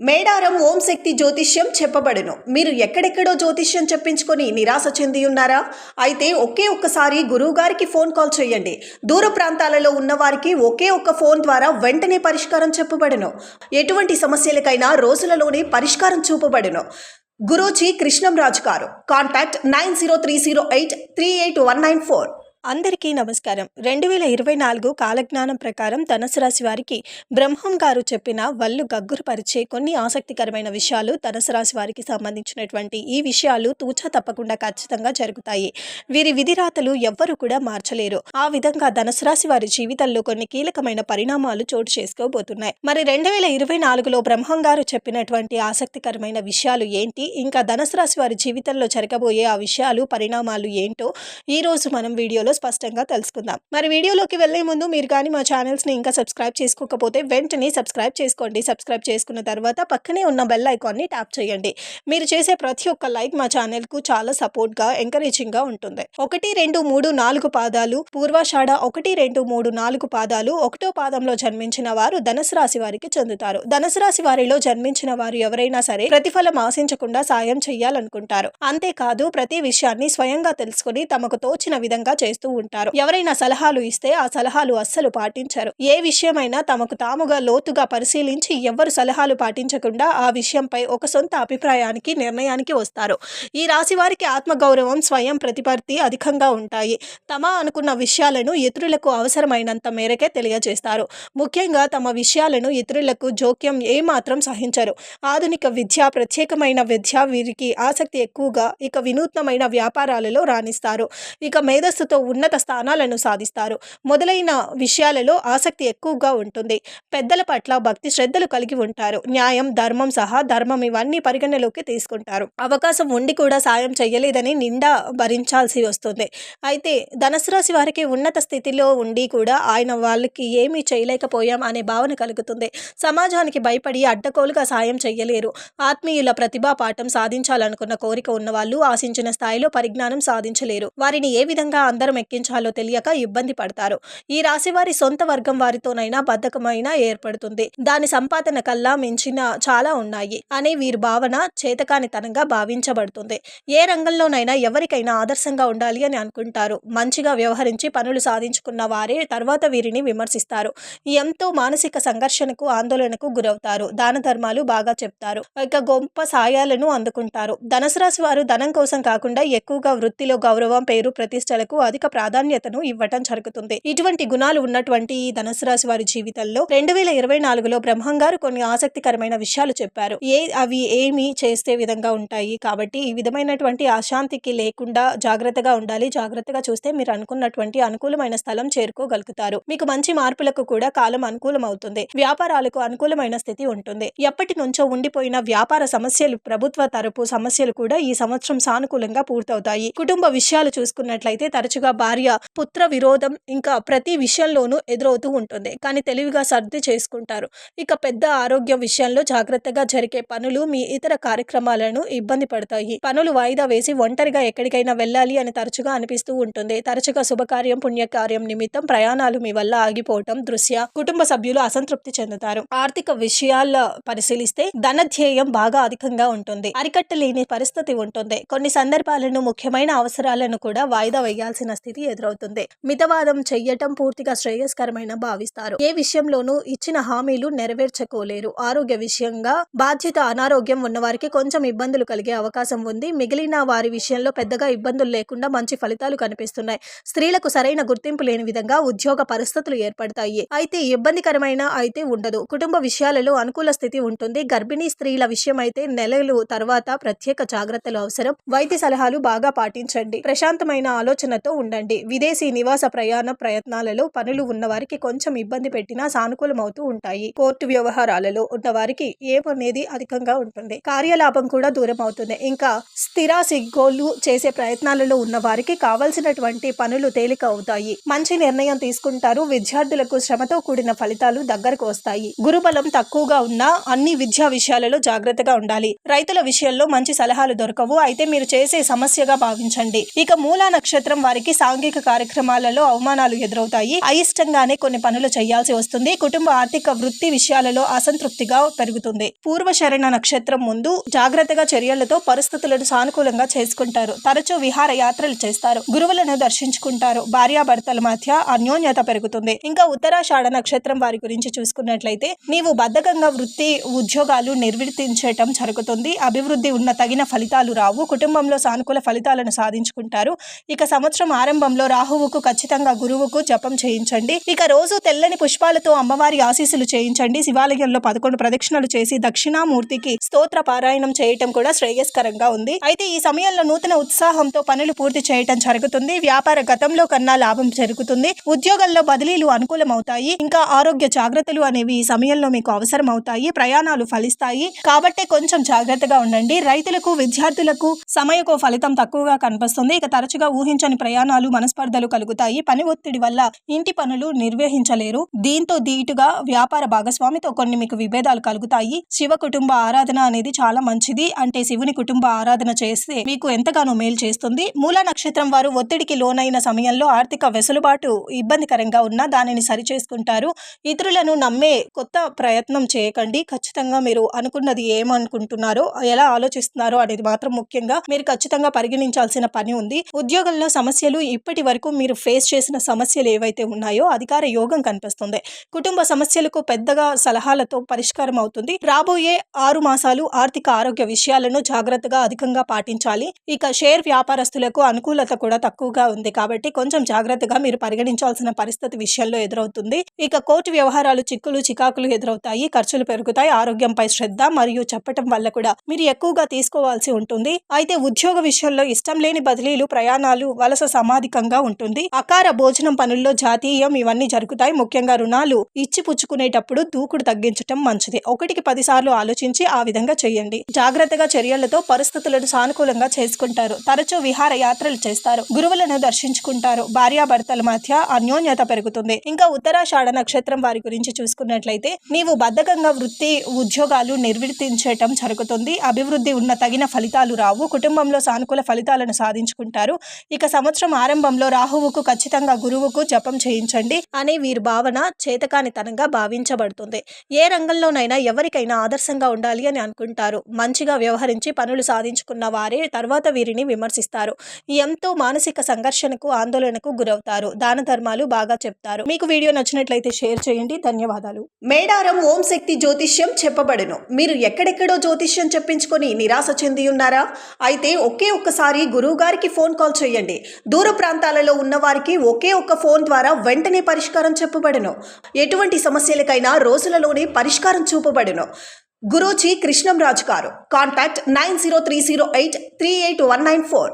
మేడారం ఓం శక్తి జ్యోతిష్యం చెప్పబడును. మీరు ఎక్కడెక్కడో జ్యోతిష్యం చెప్పించుకొని నిరాశ చెంది ఉన్నారా అయితే ఒకే ఒక్కసారి గురువుగారికి ఫోన్ కాల్ చేయండి. దూర ప్రాంతాలలో ఉన్నవారికి ఒకే ఒక్క ఫోన్ ద్వారా వెంటనే పరిష్కారం చెప్పబడును. ఎటువంటి సమస్యలకైనా రోజులలోనే పరిష్కారం చూపబడును. గురూజీ కృష్ణంరాజు గారు. Contact nine zero three zero eight three eight one nine four. అందరికీ నమస్కారం. రెండు వేల ఇరవై నాలుగు కాలజ్ఞానం ప్రకారం ధనుసు రాశి వారికి బ్రహ్మం గారు చెప్పిన వల్లు గగ్గురుపరిచే కొన్ని ఆసక్తికరమైన విషయాలు ధనుసు రాశి వారికి సంబంధించినటువంటి ఈ విషయాలు తూచా తప్పకుండా ఖచ్చితంగా జరుగుతాయి. వీరి విధిరాతలు ఎవ్వరూ కూడా మార్చలేరు. ఆ విధంగా ధనుసు రాశి వారి జీవితంలో కొన్ని కీలకమైన పరిణామాలు చోటు చేసుకోబోతున్నాయి. మరి రెండు వేల ఇరవై నాలుగులో బ్రహ్మం గారు చెప్పినటువంటి ఆసక్తికరమైన విషయాలు ఏంటి? ఇంకా ధనుసు రాశి వారి జీవితంలో జరగబోయే ఆ విషయాలు పరిణామాలు ఏంటో ఈ రోజు మనం వీడియోలో స్పష్టంగా తెలుసుకుందాం. మరి వీడియోలోకి వెళ్ళే ముందు మీరు కానీ మా ఛానల్స్ని ఇంకా సబ్స్క్రైబ్ చేసుకోకపోతే వెంటనే సబ్స్క్రైబ్ చేసుకోండి. సబ్స్క్రైబ్ చేసుకున్న తర్వాత పక్కనే ఉన్న బెల్ ఐకాన్ని ట్యాప్ చేయండి. మీరు చేసే ప్రతి ఒక్క లైక్ మా ఛానల్కు చాలా సపోర్ట్గా ఎంకరేజింగ్గా ఉంటుంది. ఒకటి రెండు మూడు నాలుగు పాదాలు పూర్వాషాఢ ఒకటి రెండు మూడు నాలుగు పాదాలు ఒకటో పాదంలో జన్మించిన వారు ధనుసు రాశి వారికి చెందుతారు. ధనుసు రాశి వారిలో జన్మించిన వారు ఎవరైనా సరే ప్రతిఫలం ఆశించకుండా సాయం చేయాలనుకుంటారు. అంతేకాదు ప్రతి విషయాన్ని స్వయంగా తెలుసుకుని తమకు తోచిన విధంగా చేస్తారు చేస్తూ ఉంటారు. ఎవరైనా సలహాలు ఇస్తే ఆ సలహాలు అస్సలు పాటించరు. ఏ విషయమైనా తమకు తాముగా లోతుగా పరిశీలించి ఎవ్వరు సలహాలు పాటించకుండా ఆ విషయంపై ఒక సొంత అభిప్రాయానికి నిర్ణయానికి వస్తారు. ఈ రాశి వారికి ఆత్మగౌరవం స్వయం ప్రతిపత్తి అధికంగా ఉంటాయి. తమ అనుకున్న విషయాలను ఇతరులకు అవసరమైనంత మేరకే తెలియజేస్తారు. ముఖ్యంగా తమ విషయాలను ఇతరులకు జోక్యం ఏమాత్రం సహించరు. ఆధునిక విద్య ప్రత్యేకమైన విద్య వీరికి ఆసక్తి ఎక్కువగా ఇక వినూత్నమైన వ్యాపారాలలో రాణిస్తారు. ఇక మేధస్సుతో ఉన్నత స్థానాలను సాధిస్తారు. మొదలైన విషయాలలో ఆసక్తి ఎక్కువగా ఉంటుంది. పెద్దల పట్ల భక్తి శ్రద్ధలు కలిగి ఉంటారు. న్యాయం ధర్మం సహా ధర్మం ఇవన్నీ పరిగణలోకి తీసుకుంటారు. అవకాశం ఉండి కూడా సాయం చేయలేదని నిండా భరించాల్సి వస్తుంది. అయితే ధనుసు రాశి వారికి ఉన్నత స్థితిలో ఉండి కూడా ఆయన వాళ్ళకి ఏమీ చేయలేకపోయాం అనే భావన కలుగుతుంది. సమాజానికి భయపడి అడ్డకోలుగా సాయం చేయలేరు ఆత్మీయుల ప్రతిభా పాఠం సాధించాలనుకున్న కోరిక ఉన్నవాళ్ళు ఆశించిన స్థాయిలో పరిజ్ఞానం సాధించలేరు. వారిని ఏ విధంగా అందరం ఎక్కించాలో తెలియక ఇబ్బంది పడతారు. ఈ రాశి వారి సొంత వర్గం వారితోనైనా బద్ధకమైనా ఏర్పడుతుంది. దాని సంపాదన కల్లా మించిన చాలా ఉన్నాయి. అనే వీరి భావన చేతకానితనంగా భావించబడుతుంది. ఏ రంగంలోనైనా ఎవరికైనా ఆదర్శంగా ఉండాలి అని అనుకుంటారు. మంచిగా వ్యవహరించి పనులు సాధించుకున్న వారే తర్వాత వీరిని విమర్శిస్తారు. ఎంతో మానసిక సంఘర్షణకు ఆందోళనకు గురవుతారు. దాన ధర్మాలు బాగా చెప్తారు. ఇక గొప్ప సాయాలను అందుకుంటారు. ధనసు రాశి వారు ధనం కోసం కాకుండా ఎక్కువగా వృత్తిలో గౌరవం పేరు ప్రతిష్టలకు అధిక ప్రాధాన్యతను ఇవ్వటం జరుగుతుంది. ఇటువంటి గుణాలు ఉన్నటువంటి ఈ ధనుసు రాశి వారి జీవితంలో రెండు వేల ఇరవై నాలుగులో బ్రహ్మం గారు కొన్ని ఆసక్తికరమైన విషయాలు చెప్పారు. ఏ అవి ఏమి చేస్తే విధంగా ఉంటాయి? కాబట్టి ఈ విధమైనటువంటి అశాంతికి లేకుండా జాగ్రత్తగా ఉండాలి. జాగ్రత్తగా చూస్తే మీరు అనుకున్నటువంటి అనుకూలమైన స్థలం చేరుకోగలుగుతారు. మీకు మంచి మార్పులకు కూడా కాలం అనుకూలం అవుతుంది వ్యాపారాలకు అనుకూలమైన స్థితి ఉంటుంది. ఎప్పటి నుంచో ఉండిపోయిన వ్యాపార సమస్యలు ప్రభుత్వ తరపు సమస్యలు కూడా ఈ సంవత్సరం సానుకూలంగా పూర్తవుతాయి. కుటుంబ విషయాలు చూసుకున్నట్లయితే తరచుగా భార్య పుత్ర విరోధం ఇంకా ప్రతి విషయంలోనూ ఎదురవుతూ ఉంటుంది. కానీ తెలివిగా సర్ది చేసుకుంటారు. ఇక పెద్ద ఆరోగ్య విషయంలో జాగ్రత్తగా జరిగే పనులు మీ ఇతర కార్యక్రమాలను ఇబ్బంది పడతాయి. పనులు వాయిదా వేసి ఒంటరిగా ఎక్కడికైనా వెళ్ళాలి అని తరచుగా అనిపిస్తూ ఉంటుంది. తరచుగా శుభకార్యం పుణ్యకార్యం నిమిత్తం ప్రయాణాలు మీ వల్ల ఆగిపోవటం దృశ్య కుటుంబ సభ్యులు అసంతృప్తి చెందుతారు. ఆర్థిక విషయాల పరిశీలిస్తే ధనధ్యేయం బాగా అధికంగా ఉంటుంది. అరికట్టలేని పరిస్థితి ఉంటుంది. కొన్ని సందర్భాలను ముఖ్యమైన అవసరాలను కూడా వాయిదా వేయాల్సిన స్థితి ఎదురవుతుంది. మితవాదం చెయ్యటం పూర్తిగా శ్రేయస్కరమైన భావిస్తారు. ఏ విషయంలోనూ ఇచ్చిన హామీలు నెరవేర్చుకోలేరు. ఆరోగ్య విషయంగా బాధ్యత అనారోగ్యం ఉన్నవారికి కొంచెం ఇబ్బందులు కలిగే అవకాశం ఉంది. మిగిలిన వారి విషయంలో పెద్దగా ఇబ్బందులు లేకుండా మంచి ఫలితాలు కనిపిస్తున్నాయి. స్త్రీలకు సరైన గుర్తింపు లేని విధంగా ఉద్యోగ పరిస్థితులు ఏర్పడతాయి. అయితే ఇబ్బందికరమైన అయితే ఉండదు. కుటుంబ విషయాలలో అనుకూల స్థితి ఉంటుంది. గర్భిణీ స్త్రీల విషయం అయితే నెలలు తర్వాత ప్రత్యేక జాగ్రత్తలు అవసరం. వైద్య సలహాలు బాగా పాటించండి. ప్రశాంతమైన ఆలోచనతో ఉండండి. విదేశీ నివాస ప్రయాణ ప్రయత్నాలలో పనులు ఉన్నవారికి కొంచెం ఇబ్బంది పెట్టినా సానుకూలమవుతూ ఉంటాయి. కోర్టు వ్యవహారాలలో ఉన్నవారికి ఏమనేది అధికంగా ఉంటుంది. కార్యలాభం కూడా దూరం అవుతుంది ఇంకా స్థిర గోళ్ళు చేసే ప్రయత్నాలలో ఉన్న వారికి కావలసినటువంటి పనులు తేలిక అవుతాయి. మంచి నిర్ణయం తీసుకుంటారు. విద్యార్థులకు శ్రమతో కూడిన ఫలితాలు దగ్గరకు వస్తాయి. గురుబలం తక్కువగా ఉన్న అన్ని విద్యా విషయాలలో జాగ్రత్తగా ఉండాలి. రైతుల విషయంలో మంచి సలహాలు దొరకవు. అయితే మీరు చేసే సమస్యగా భావించండి. ఇక మూలా నక్షత్రం వారికి సాంఘిక కార్యక్రమాలలో అవమానాలు ఎదురవుతాయి. అయిష్టంగానే కొన్ని పనులు చేయాల్సి వస్తుంది. కుటుంబ ఆర్థిక వృత్తి విషయాలలో అసంతృప్తిగా పెరుగుతుంది. పూర్వ శరణ నక్షత్రం ముందు జాగ్రత్తగా చర్యలతో పరిస్థితులను సానుకూలంగా చేసుకుంటారు. తరచూ విహార యాత్రలు చేస్తారు. గురువులను దర్శించుకుంటారు. భార్యాభర్తల మధ్య అన్యోన్యత పెరుగుతుంది. ఇంకా ఉత్తరాషాఢ నక్షత్రం వారి గురించి చూసుకున్నట్లయితే నీవు బద్ధకంగా వృత్తి ఉద్యోగాలు నిర్వర్తించటం జరుగుతుంది. అభివృద్ధి ఉన్న తగిన ఫలితాలు రావు. కుటుంబంలో సానుకూల ఫలితాలను సాధించుకుంటారు. ఇక సంవత్సరం ప్రారంభంలో రాహువుకు ఖచ్చితంగా గురువుకు జపం చేయించండి. ఇక రోజు తెల్లని పుష్పాలతో అమ్మవారి ఆశీస్సులు చేయించండి. శివాలయంలో పదకొండు ప్రదక్షిణలు చేసి దక్షిణామూర్తికి స్తోత్ర పారాయణం చేయటం కూడా శ్రేయస్కరంగా ఉంది. అయితే ఈ సమయంలో నూతన ఉత్సాహంతో పనులు పూర్తి చేయటం జరుగుతుంది. వ్యాపార గతంలో కన్నా లాభం జరుగుతుంది. ఉద్యోగాల్లో బదిలీలు అనుకూలమవుతాయి. ఇంకా ఆరోగ్య జాగ్రత్తలు అనేవి ఈ సమయంలో మీకు అవసరం అవుతాయి ప్రయాణాలు ఫలిస్తాయి. కాబట్టే కొంచెం జాగ్రత్తగా ఉండండి. రైతులకు విద్యార్థులకు సమయకు ఫలితం తక్కువగా కనిపిస్తుంది. ఇక తరచుగా ఊహించని ప్రయాణాలు మనస్పర్ధలు కలుగుతాయి. పని ఒత్తిడి వల్ల ఇంటి పనులు నిర్వహించలేరు. దీంతో దీటుగా వ్యాపార భాగస్వామితో కొన్ని మీకు విభేదాలు కలుగుతాయి. శివ కుటుంబ ఆరాధన అనేది చాలా మంచిది. అంటే శివుని కుటుంబ ఆరాధన చేస్తే మీకు ఎంతగానో మేలు చేస్తుంది. మూల నక్షత్రం వారు ఒత్తిడికి లోనైన సమయంలో ఆర్థిక వెసులుబాటు ఇబ్బందికరంగా ఉన్నా దానిని సరిచేసుకుంటారు. ఇతరులను నమ్మే కొత్త ప్రయత్నం చేయకండి. ఖచ్చితంగా మీరు అనుకున్నది ఏమనుకుంటున్నారో ఎలా ఆలోచిస్తున్నారో అనేది మాత్రం ముఖ్యంగా మీరు ఖచ్చితంగా పరిగణించాల్సిన పని ఉంది. ఉద్యోగంలో సమస్యలు ఇప్పటి వరకు మీరు ఫేస్ చేసిన సమస్యలు ఏవైతే ఉన్నాయో అధికార యోగం కనిపిస్తుంది. కుటుంబ సమస్యలకు పెద్దగా సలహాలతో పరిష్కారం అవుతుంది. రాబోయే ఆరు మాసాలు ఆర్థిక ఆరోగ్య విషయాలను జాగ్రత్తగా అధికంగా పాటించాలి. ఇక షేర్ వ్యాపారస్తులకు అనుకూలత కూడా తక్కువగా ఉంది కాబట్టి కొంచెం జాగ్రత్తగా మీరు పరిగణించాల్సిన పరిస్థితి విషయంలో ఎదురవుతుంది. ఇక కోర్టు వ్యవహారాలు చిక్కులు చికాకులు ఎదురవుతాయి. ఖర్చులు పెరుగుతాయి. ఆరోగ్యంపై శ్రద్ధ మరియు చెప్పటం వల్ల కూడా మీరు ఎక్కువగా తీసుకోవాల్సి ఉంటుంది. అయితే ఉద్యోగ విషయంలో ఇష్టం లేని బదిలీలు ప్రయాణాలు వలస అధికంగా ఉంటుంది అకార భోజనం పనుల్లో జాతీయం ఇవన్నీ జరుగుతాయి ముఖ్యంగా రుణాలు ఇచ్చి పుచ్చుకునేటప్పుడు దూకుడు తగ్గించటం మంచిది ఒకటికి పది సార్లు ఆలోచించి ఆ విధంగా చేయండి జాగ్రత్తగా చర్యలతో పరిస్థితులను సానుకూలంగా చేసుకుంటారు తరచూ విహార యాత్రలు చేస్తారు గురువులను దర్శించుకుంటారు భార్యాభర్తల మధ్య అన్యోన్యత పెరుగుతుంది ఇంకా ఉత్తరాషాఢ నక్షత్రం వారి గురించి చూసుకున్నట్లయితే నీవు బద్ధకంగా వృత్తి ఉద్యోగాలు నిర్వర్తించటం జరుగుతుంది అభివృద్ధి ఉన్న తగిన ఫలితాలు రావు కుటుంబంలో సానుకూల ఫలితాలను సాధించుకుంటారు ఇక సంవత్సరం ప్రారంభంలో రాహువుకు ఖచ్చితంగా గురువుకు జపం చేయించండి అనే వీరి భావన చేతకానితనంగా భావించబడుతుంది. ఏ రంగంలోనైనా ఎవరికైనా ఆదర్శంగా ఉండాలి అని అనుకుంటారు. మంచిగా వ్యవహరించి పనులు సాధించుకున్న వారే తర్వాత వీరిని విమర్శిస్తారు. ఎంతో మానసిక సంఘర్షణకు ఆందోళనకు గురవుతారు. దాన ధర్మాలు బాగా చెప్తారు. మీకు వీడియో నచ్చినట్లయితే షేర్ చేయండి. ధన్యవాదాలు. మేడారం ఓం శక్తి జ్యోతిష్యం చెప్పబడును. మీరు ఎక్కడెక్కడో జ్యోతిష్యం చెప్పించుకొని నిరాశ చెంది ఉన్నారా? అయితే ఒకే ఒక్కసారి గురువు గారికి ఫోన్ కాల్ చేయండి. దూర ప్రాంతాలలో ఉన్నవారికి ఒకే ఒక్క ఫోన్ ద్వారా వెంటనే పరిష్కారం చెప్పబడును. ఎటువంటి సమస్యలకైనా రోజులలోనే పరిష్కారం చూపబడును. గురూజీ కృష్ణంరాజు గారు. Contact nine zero three zero eight three eight one nine four.